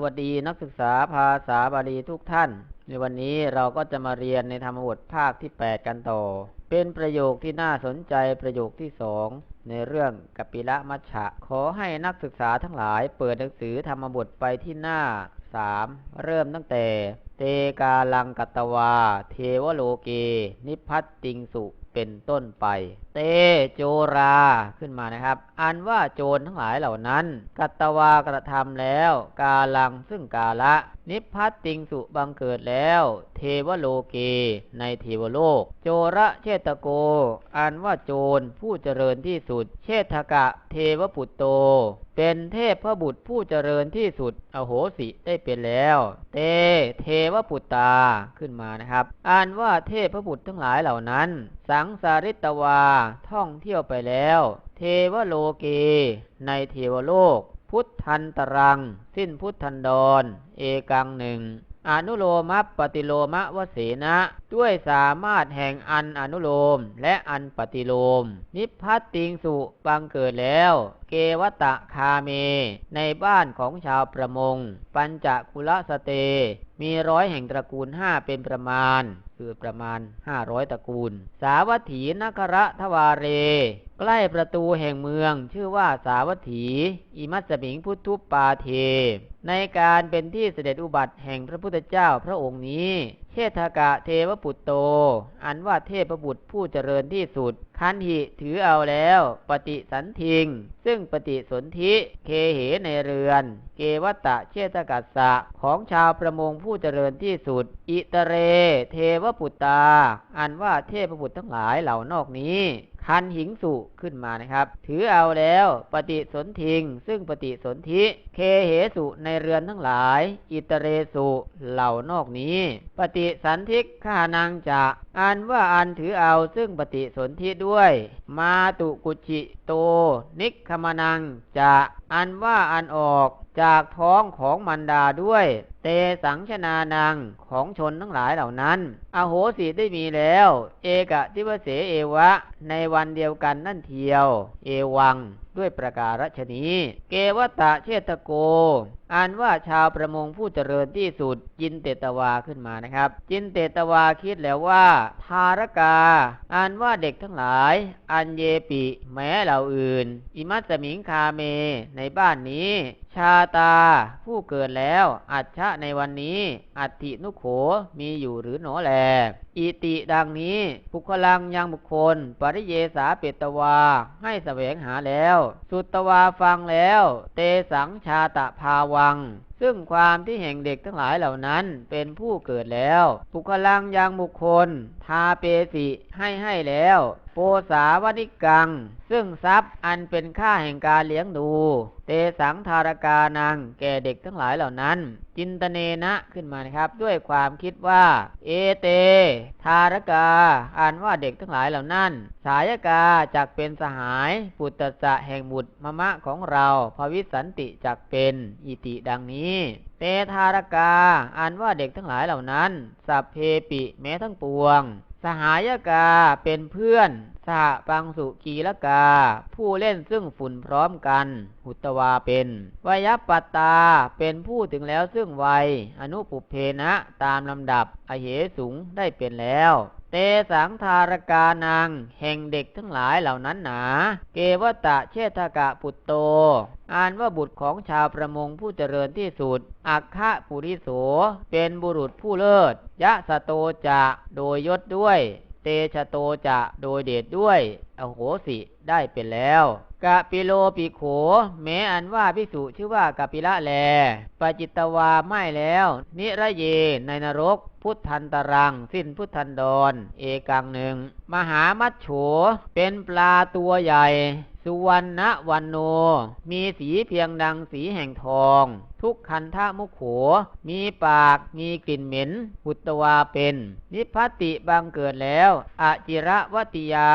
สวัสดีนักศึกษาภาษาบาลีทุกท่าน ในวันนี้เราก็จะมาเรียนในธรรมบทภาคที่ 8 กันต่อ เป็นประโยคที่น่าสนใจประโยคที่สองในเรื่องกัปปิละมัชชะ ขอให้นักศึกษาทั้งหลายเปิดหนังสือธรรมบทไปที่หน้า3เริ่มตั้งแต่ เตกาลังกัตวา เทวโลเก นิพพัตติงสุเป็นต้นไป เตโจราขึ้นมานะครับ อันว่าโจรทั้งหลายเหล่านั้น กัตวากระทำแล้ว กาลังซึ่งกาละ นิพพัตติงสุบังเกิดแล้ว เทวโลเก ในเทวโลก โจระเชตโก อันว่าโจรผู้เจริญที่สุด เชษฐกะเทวปุตโต เป็นเทพพระบุตรผู้เจริญที่สุด อโหสิได้เป็นแล้ว เต เทวปุตตาขึ้นมานะครับ อ่านว่าเทพพระบุตรทั้งหลายเหล่านั้น สังสาริตวาท่องเที่ยวไปแล้ว เทวโลเก ในเทวโลก พุทธันตรัง สิ้นพุทธันดร เอกังหนึ่งอนุโลมปฏิโลมวเสนะ ด้วยสามารถแห่งอันอนุโลมและอันปฏิโลม นิพพัตติงสุบังเกิดแล้ว เกวตะคาเม ในบ้านของชาวประมง ปัญจคุลสเต มีร้อยแห่งตระกูลห้าเป็นประมาณ คือประมาณ500ตระกูล สาวัตถีนคระทวาเร ใกล้ประตูแห่งเมืองชื่อว่าสาวัตถี อิมัสสมิงพุทธุปปาเท ในการเป็นที่เสด็จอุบัติแห่งพระพุทธเจ้าพระองค์นี้เชษกะเทวปุตโต อันว่าเทพบุตรผู้เจริญที่สุด คันหิถือเอาแล้ว ปฏิสันทิง ซึ่งปฏิสนธิเคเหในเรือน เกวัตตะเชษกัสสะของชาวประมงผู้เจริญที่สุด อิตเร เทวปุตตา อันว่าเทพบุตรทั้งหลายเหล่านอกนี้ คันหิงสุขึ้นมานะครับ ถือเอาแล้วปฏิสนธิง ซึ่งปฏิสนธิเคเหสุในเรือนทั้งหลาย อิตเรสุเหล่านอกนี้ ปฏิสันทิกขานังจะ อันว่าอันถือเอาซึ่งปฏิสนธิด้วย มาตุกุจิโต นิคมนังจะอันว่าอันออกจากท้องของมันดาด้วย เตสังชนานังของชนทั้งหลายเหล่านั้น อโหสิได้มีแล้ว เอกะทิวเสเอวะ ในวันเดียวกันนั่นเทียว เอวัง ด้วยประการฉนี้ เกวตะเชตโกอ่านว่าชาวประมงผู้เจริญที่สุดจินเตตวาขึ้นมานะครับ จินเตตวาคิดแล้วว่า ทารกาอ่านว่าเด็กทั้งหลาย อันเยปิ แม้เหล่าอื่น อิมัสสมิงคาเม ในบ้านนี้ ชาตา ผู้เกิดแล้ว อัจฉะในวันนี้ อัตินุโขมีอยู่หรือหนอแล อิติดังนี้บุคลังยังบุคคล ปริเยสาเปตวา ให้แสวงหาแล้ว สุตตวาฟังแล้ว เตสังชาตะภาวังซึ่งความที่แห่งเด็กทั้งหลายเหล่านั้นเป็นผู้เกิดแล้ว บุคลังยังบุคคล ทาเปสิให้ให้แล้ว โปสาวนิกัง ซึ่งทรัพย์อันเป็นค่าแห่งการเลี้ยงดู เตสังธารกานัง แก่เด็กทั้งหลายเหล่านั้น จินตเนนะขึ้นมานะครับ ด้วยความคิดว่า เอเต ทารกาอ่านว่าเด็กทั้งหลายเหล่านั้น สายกาจักเป็นสหายปุตตะแห่งบุตรมะมะของเราภวิสันติจักเป็นอิติดังนี้ เตทารกาอ่านว่าเด็กทั้งหลายเหล่านั้น สัพเพปิแม้ทั้งปวง สหายกาเป็นเพื่อนสหปังสุกีลกา ผู้เล่นซึ่งฝุ่นพร้อมกัน หุตวาเป็นวยปัตตาเป็นผู้ถึงแล้วซึ่งวัย อนุปุเพนะตามลำดับอเหสูงได้เป็นแล้ว เตสังธารกานัง แห่งเด็กทั้งหลายเหล่านั้นหนา เกวตะเชษฐกะปุตโต อ่านว่าบุตรของชาวประมงผู้เจริญที่สุด อัคคะปุริโส เป็นบุรุษผู้เลิศ ยะสะโตจะ โดยยศด้วย ชะโตจะโดยเดชด้วย อโหสิได้เป็นแล้วกะปิโลปิโขแม้อันว่าพิสุชื่อว่ากะปิละแลปจิตวาไม่แล้ว นิระเยในนรก พุทธันตรัง สิ้นพุทธันดร เอกังหนึ่ง มหามัตโฉเป็นปลาตัวใหญ่ สุวรรณวันโน มีสีเพียงดังสีแห่งทอง ทุกคันทะมุขโข มีปากมีกลิ่นเหม็นหุตวาเป็น นิพพติบังเกิดแล้วอจิระวติยา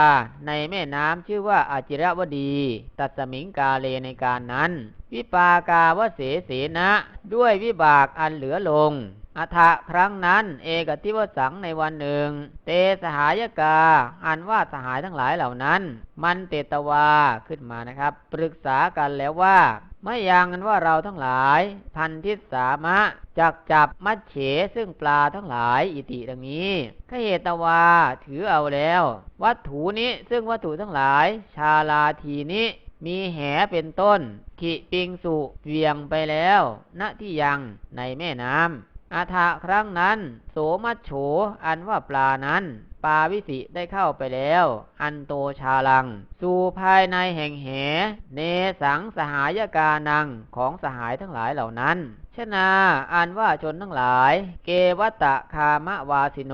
ในแม่น้ำชื่อว่าอจิระวดี ตัดสมิงกาเลในการนั้น วิปากาวเสเสนะ ด้วยวิบากอันเหลือลง อัฐะครั้งนั้น เอกทิวสังในวันหนึ่ง เตสหายกา อันว่าสหายทั้งหลายเหล่านั้น มันเตตวาขึ้นมานะครับ ปรึกษากันแล้วว่าไม่ยังกันว่าเราทั้งหลาย พันทิสามะจักจับมัดเฉซึ่งปลาทั้งหลายอิติดังนี้ขเหตวาถือเอาแล้ว วัตถุนี้ซึ่งวัตถุทั้งหลาย ชาลาทีนี้มีแหเป็นต้น ขิปิงสุเวียงไปแล้ว ณที่ยังในแม่น้ำ อาทะครั้งนั้น โสมัชโฉอันว่าปลานั้น ปาวิสิได้เข้าไปแล้ว อันโตชาลัง สู่ภายในแห่งเห เนสังสหายกานังของสหายทั้งหลายเหล่านั้นชนาอันว่าชนทั้งหลาย เกวัตตะคามะวาสิโน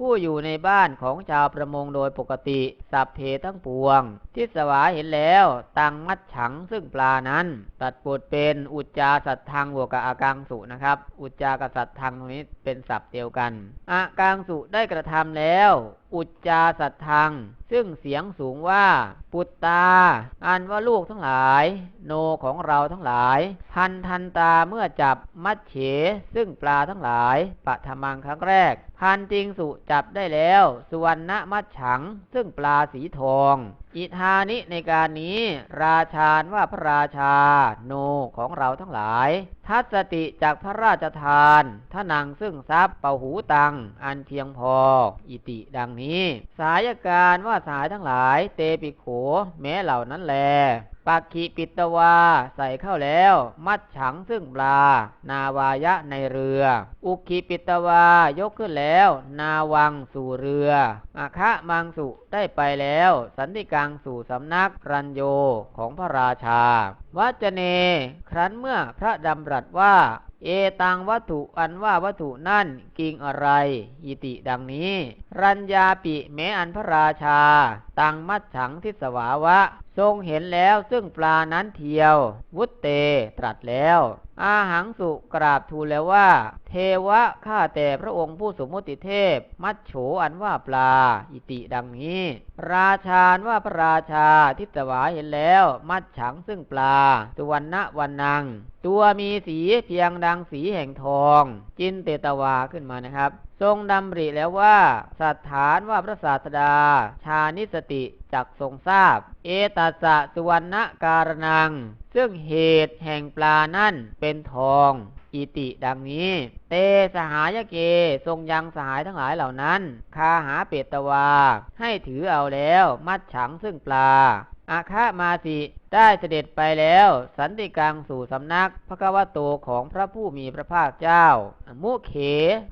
ผู้อยู่ในบ้านของชาวประมงโดยปกติ สัพเพทั้งปวง ที่สวาเห็นแล้วตังมัดฉังซึ่งปลานั้น ตัดบทเป็นอุจจาสัตทังบวกกับอากังสุนะครับ อุจจากับสัตทังตรงนี้เป็นศัพท์เดียวกันอากังสุได้กระทำแล้ว อุจจาสัตทัง ซึ่งเสียงสูงว่า ปุตตา อันว่าลูกทั้งหลาย โนของเราทั้งหลาย พันทันตาเมื่อจับมัดเฉ ซึ่งปลาทั้งหลายปะทมังครั้งแรก พันติงสุจับได้แล้ว สุวรรณมัดฉัง ซึ่งปลาสีทองอิทานิในการนี้ ราชานว่าพระราชา โนของเราทั้งหลาย ทัศติจากพระราชทานทนังซึ่งทรัพย์เป่าหูตัง อันเพียงพอ อิติดังนี้ สายการว่าสายทั้งหลาย เตปิโข แม้เหล่านั้นแลปักขีปิตวา ใส่เข้าแล้ว มัดฉังซึ่งปลา นาวายะในเรือ อุคิปิตวายกขึ้นแล้ว นาวังสู่เรืออาคะมังสุได้ไปแล้ว สันติกังสู่สำนักรัญโยของพระราชา วัจเน ครั้นเมื่อพระดำรัสว่าเอตังวัตถุอันว่าวัตถุนั่นกิ่งอะไร อิติดังนี้ รัญญาปิแม้อันพระราชา ตังมัดฉังทิสวาวะทรงเห็นแล้วซึ่งปลานั้นเทียว วุตเตตรัสแล้ว อาหังสุกราบทูลแล้วว่า เทวะข้าแต่พระองค์ผู้สมมุติเทพ มัดโฉอันว่าปลา อิติดังนี้ ราชานว่าพระราชาทิสวาเห็นแล้ว มัดฉังซึ่งปลาสุวรรณวันนัง ตัวมีสีเพียงดังสีแห่งทอง จินเตตวาขึ้นมานะครับ ทรงดำริแล้วว่าสัตฐานว่าพระศาสดา ชานิสติจักทรงทราบ เอตัสสะสุวรรณการนัง ซึ่งเหตุแห่งปลานั่นเป็นทองอิติดังนี้ เตสหายเก ทรงยังสหายทั้งหลายเหล่านั้น คาหาเปตวา ให้ถือเอาแล้ว มัดฉังซึ่งปลาอาคามาสิ ได้เสด็จไปแล้ว สันติกังสู่สำนักพระกวโตของพระผู้มีพระภาคเจ้า มุเข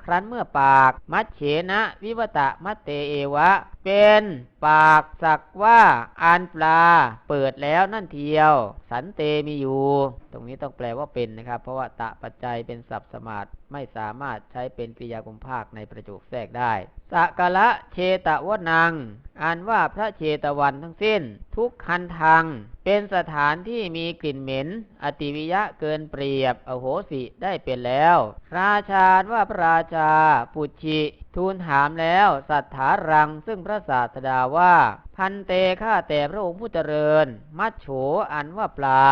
ครั้นเมื่อปาก มัดเฉนะ วิวตะมัตเตเอวะเป็นปากสักว่าอันปลาเปิดแล้วนั่นเทียว สันเตมีอยู่ ตรงนี้ต้องแปลว่าเป็นนะครับ เพราะว่าตะปัจจัยเป็นศัพท์สมาร์ทไม่สามารถใช้เป็นกริยากุมภาคในประโยคแทรกได้สักละเชตวนังอ่านว่าพระเชตวันทั้งสิ้น ทุกคันทางเป็นสถานที่มีกลิ่นเหม็น อติวิยะเกินเปรียบ อโหสิได้เป็นแล้ว ราชาว่าพระราชาปุชิ ทูลถามแล้วสัทธารังซึ่งพระศาสดาว่า พันเตข้าแต่พระองค์ผู้เจริญ มัดโฉอันว่าปลา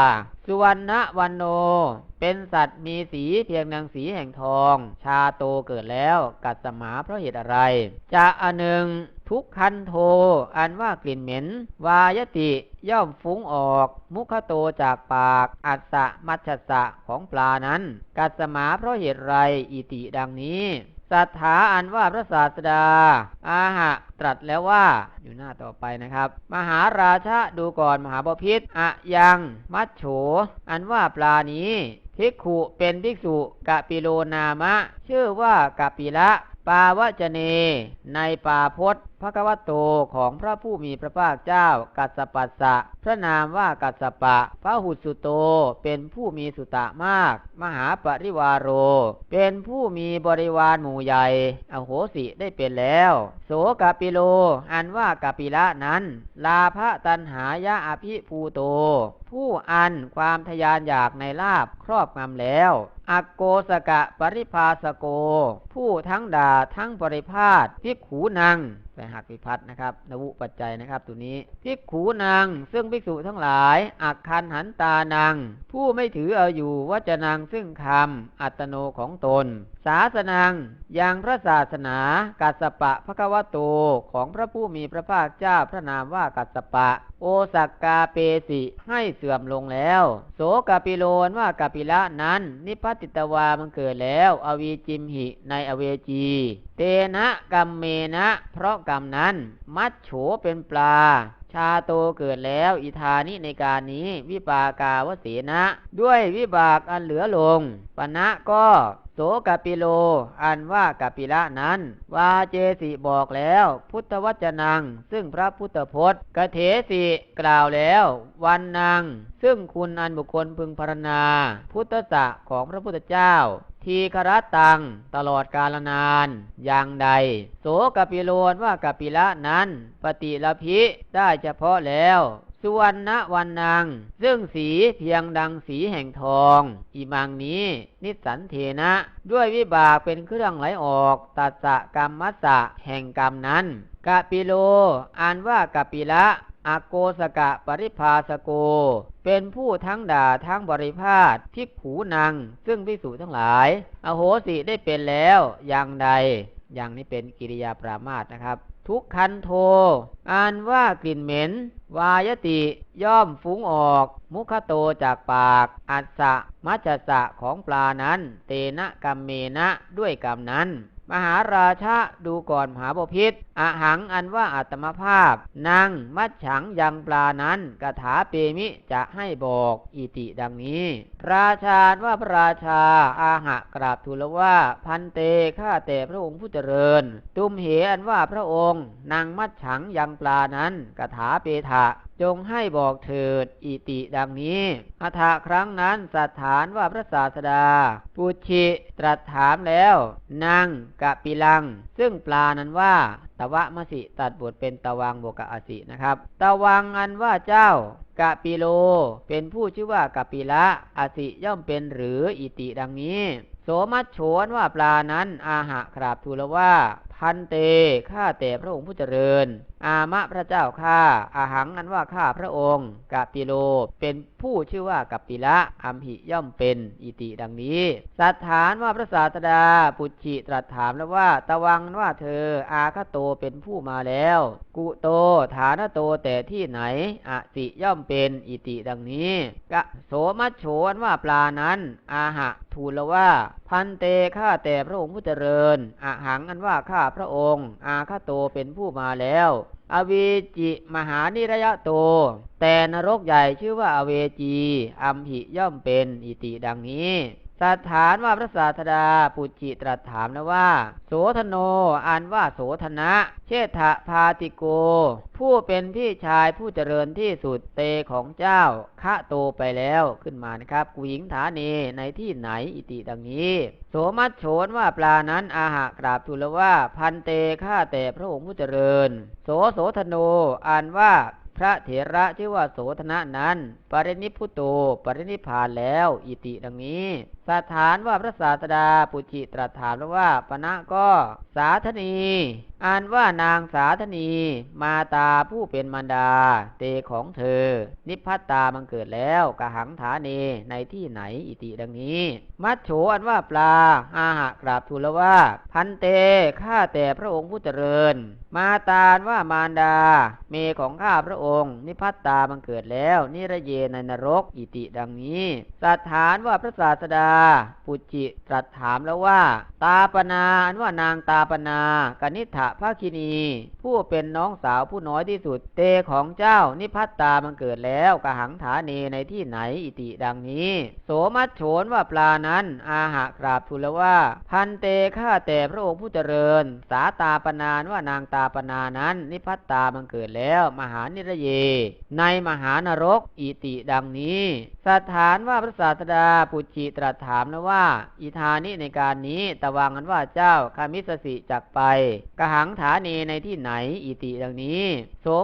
สุวรรณวันโน เป็นสัตว์มีสีเพียงนางสีแห่งทอง ชาโตเกิดแล้วกัดสมาเพราะเหตุอะไร จะอันหนึ่งทุกคันโท อันว่ากลิ่นเหม็น วายติย่อมฟุ้งออก มุขโตจากปาก อัสสะมัชสะของปลานั้น กัดสมาเพราะเหตุไรอิติดังนี้ สัทธาอันว่าพระศาสดา อาหะตรัสแล้วว่าอยู่หน้าต่อไปนะครับ มหาราชาดูก่อนมหาบพิษอะยัง มัชโฉ อันว่าปลานี้ภิกขุเป็นภิกษุกะปิโลนามะ ชื่อว่ากะปิละ ปาวจเน ในป่าพศพระกวตโตของพระผู้มีพระภาคเจ้า กัสปัสสะ พระนามว่ากัสปะ พระหุสุโต เป็นผู้มีสุตะมาก มหาปริวารโร เป็นผู้มีบริวารหมู่ใหญ่ อโหสิได้เป็นแล้ว โสกปิโล อันว่ากปิละนั้น ลาภตันหายะอภิภูโต ผู้อันความทยานอยากในลาบครอบงำแล้วอักโกสกะปริภาสโก ผู้ทั้งด่าทั้งปริพาทพิกขูนัง แปลหักวิพัฒนะครับ นวุปัจจัยนะครับ ตัวนี้ภิกขูนางซึ่งภิกษุทั้งหลาย อักคันหันตานางผู้ไม่ถือเอาอยู่ว่าจะนางซึ่งคำอัตโนของตน ศาสนางยังพระศาสนากัสสปะพระกวโตของพระผู้มีพระภาคเจ้าพระนามว่ากัสสปะโอสักกาเปสิให้เสื่อมลงแล้ว โสกาปิโลนว่ากาปิละนั้น นิพพติตวามันเกิดแล้ว อวีจิมหิในอเวจี เตนะกัมเมนะ เพราะกรรมนั้น มัดโฉเป็นปลา ชาโตเกิดแล้วอิธานิในการนี้ วิปากาวเสนะ ด้วยวิบากอันเหลือลงปณะก็ โสกปิโล อันว่ากปิละนั้น วาเจสิบอกแล้ว พุทธวจนัง ซึ่งพระพุทธพจน์กเถสิกล่าวแล้ว วันนางซึ่งคุณอันบุคคลพึงพรณนา พุทธะของพระพุทธเจ้า ทีครตัง ตลอดกาลนาน อย่างใด โสกปิโลนว่ากปิละนั้น ปฏิละพิได้เฉพาะแล้ว สุวรรณวันนางซึ่งสีเพียงดังสีแห่งทองอีมังนี้ นิสันเทนะ ด้วยวิบากเป็นเครื่องไหลออกตัสะกรรมมัสสะแห่งกรรมนั้นกะปิโล อ่านว่ากะปิละอโกสกะปริภาสโก เป็นผู้ทั้งด่าทั้งบริพาทพิกผูนางซึ่งพิสูจทั้งหลาย อโหสิได้เป็นแล้วอย่างใด อย่างนี้เป็นกิริยาปรามาสนะครับ ทุกคันโทอ่านว่ากลิ่นเหม็น วายติย่อมฟุ้งออก มุขโตจากปาก อัสสะมัจจสะของปลานั้น เตนะกัมเมนะด้วยกรรมนั้น มหาราชะดูก่อนมหาบพิษอหังอันว่าอัตมภาพ นางมัดฉังยังปลานั้นกถาเปมิจะให้บอกอิติดังนี้ ราชาว่าพระราชาอาหะกราบทูลว่าพันเตข้าแต่พระองค์ผู้เจริญ ตุมเหอันว่าพระองค์ นางมัดฉังยังปลานั้นกถาเปทะ จงให้บอกเถิดอิติดังนี้อัฐะครั้งนั้นสัตฐานว่าพระศาสดา ปุชิตรัสถามแล้วนางกะปิลัง ซึ่งปลานั้นว่า ตะวะมสิตัดบทเป็นตะวังบวกกะอสินะครับ ตะวังอันว่าเจ้ากะปิโล เป็นผู้ชื่อว่ากะปิละอสิย่อมเป็นหรืออิติดังนี้ โสมัชโฉนว่าปลานั้นอาหะกราบทูลว่า พันเต ข้าแต่พระองค์ผู้เจริญ อามะพระเจ้าข้าอาหังอันว่าข้าพระองค์กะปิโล เป็นผู้ชื่อว่ากัปปิละอัมหิย่อมเป็นอิติดังนี้สัตฐานว่าพระศาสดาปุจฉิตรัสถามแล้วว่า ตะวังว่าเธอ อาคโตเป็นผู้มาแล้ว กุโตฐานโตแต่ที่ไหนอสิย่อมเป็นอิติดังนี้กะโสมัชโฉนว่าปลานั้น อาหะทูลว่าพันเตข้าแต่พระองค์ผู้เจริญอาหังอันว่าข้าพระองค์ อาคโตเป็นผู้มาแล้ว อเวจิมหานิระยะโต แต่นรกใหญ่ชื่อว่าอเวจี อัมหิย่อมเป็นอิติดังนี้ สัตฐานว่าพระศาสดาปุจิตรัสถามนะว่า โสธโนอันว่าโสธนะ เชษฐพาติโก ผู้เป็นพี่ชายผู้เจริญที่สุดเตของเจ้าคะโตไปแล้วขึ้นมานะครับกุหญิงฐาเนในที่ไหนอิติดังนี้ โสมัชโฉนว่าปลานั้นอาหะกราบทูลว่าพันเตข้าแต่พระองค์ผู้เจริญ โสโสธโนอ่านว่าพระเถระชื่อว่าโสธนะนั้น ปรินิพุโตปรินิพพานแล้ว อิติดังนี้ สถานว่าพระศาสดาปุจิตรัสถามวว่าปณะก็สาธนีอ่านว่านางสาธนี มาตาผู้เป็นมารดา เตของเธอ นิพพัตตามันเกิดแล้วกหังฐาเนในที่ไหนอิติดังนี้ มัดโฉอันว่าปลา อาหะกราบทูลว่า พันเตข้าแต่พระองค์ผู้เจริญ มาตาว่ามารดา เมของข้าพระองค์ นิพพัตตามันเกิดแล้ว นิระเยในนรกอิติดังนี้สัตฐานว่าพระศาสดาปุจจิตรัสถามแล้วว่า ตาปนาอันว่านางตาปนากนิษฐภาคินี ผู้เป็นน้องสาวผู้น้อยที่สุด เตของเจ้านิพัตตามันเกิดแล้วกหังฐาเนในที่ไหนอิติดังนี้ โสมัชโฉนว่าปลานั้น อาหะกราบทูลว่า พันเตข้าแต่พระองค์ผู้เจริญ สาตาปนานว่านางตาปนานั้น นิพพัตตามันเกิดแล้ว มหานิระเย ในมหานรกอิติดังนี้ สถานว่าพระศาสดาปุจิตรัสถามนะว่า อิธานิในการนี้ตะวังกันว่าเจ้าคามิสสิจักไป กระหังฐานีในที่ไหนอิติดังนี้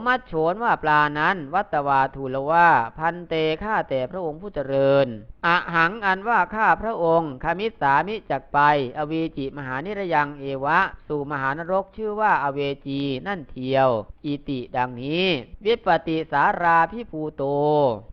มัชโฉนว่าปลานั้น วัตวาทูลว่า พันเตข้าแต่พระองค์ผู้เจริญอะหังอันว่าข้าพระองค์คามิสามิจักไป อเวจิมหานิรยังเอวะ สู่มหานรกชื่อว่าอเวจีนั่นเทียว อิติดังนี้ วิปติสาราพิภูโต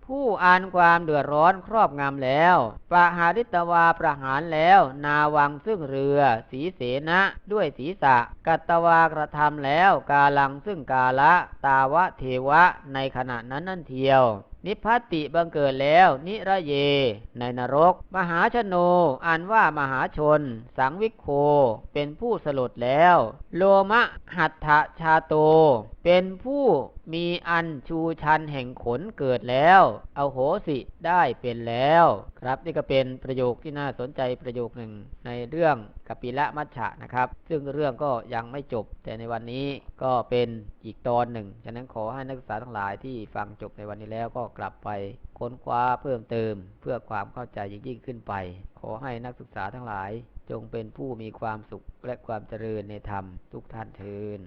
ผู้อ่านความเดือดร้อนครอบงำแล้วปะหาริตวาประหารแล้ว นาวังซึ่งเรือ สีเสนะด้วยศีรษะ กัตวากระทำแล้ว กาลังซึ่งกาละตาวะเทวะในขณะนั้นนั่นเทียว นิพพติบังเกิดแล้ว นิระเย ในนรก มหาชโนอันว่ามหาชน สังวิคโค เป็นผู้สลดแล้ว โลมะหัตถชาโต เป็นผู้มีอันชูชันแห่งขนเกิดแล้วเอาโหสิได้เป็นแล้ว ครับนี่ก็เป็นประโยคที่น่าสนใจประโยคหนึ่งในเรื่อง กัปปิละมัชฉะนะครับ ซึ่งเรื่องก็ยังไม่จบ แต่ในวันนี้ก็เป็นอีกตอนหนึ่ง ฉะนั้นขอให้นักศึกษาทั้งหลายที่ฟังจบในวันนี้แล้วก็กลับไปค้นคว้าเพิ่มเติม เพื่อความเข้าใจยิ่งยิ่งขึ้นไป ขอให้นักศึกษาทั้งหลาย จงเป็นผู้มีความสุขและความเจริญในธรรมทุกท่านเทิน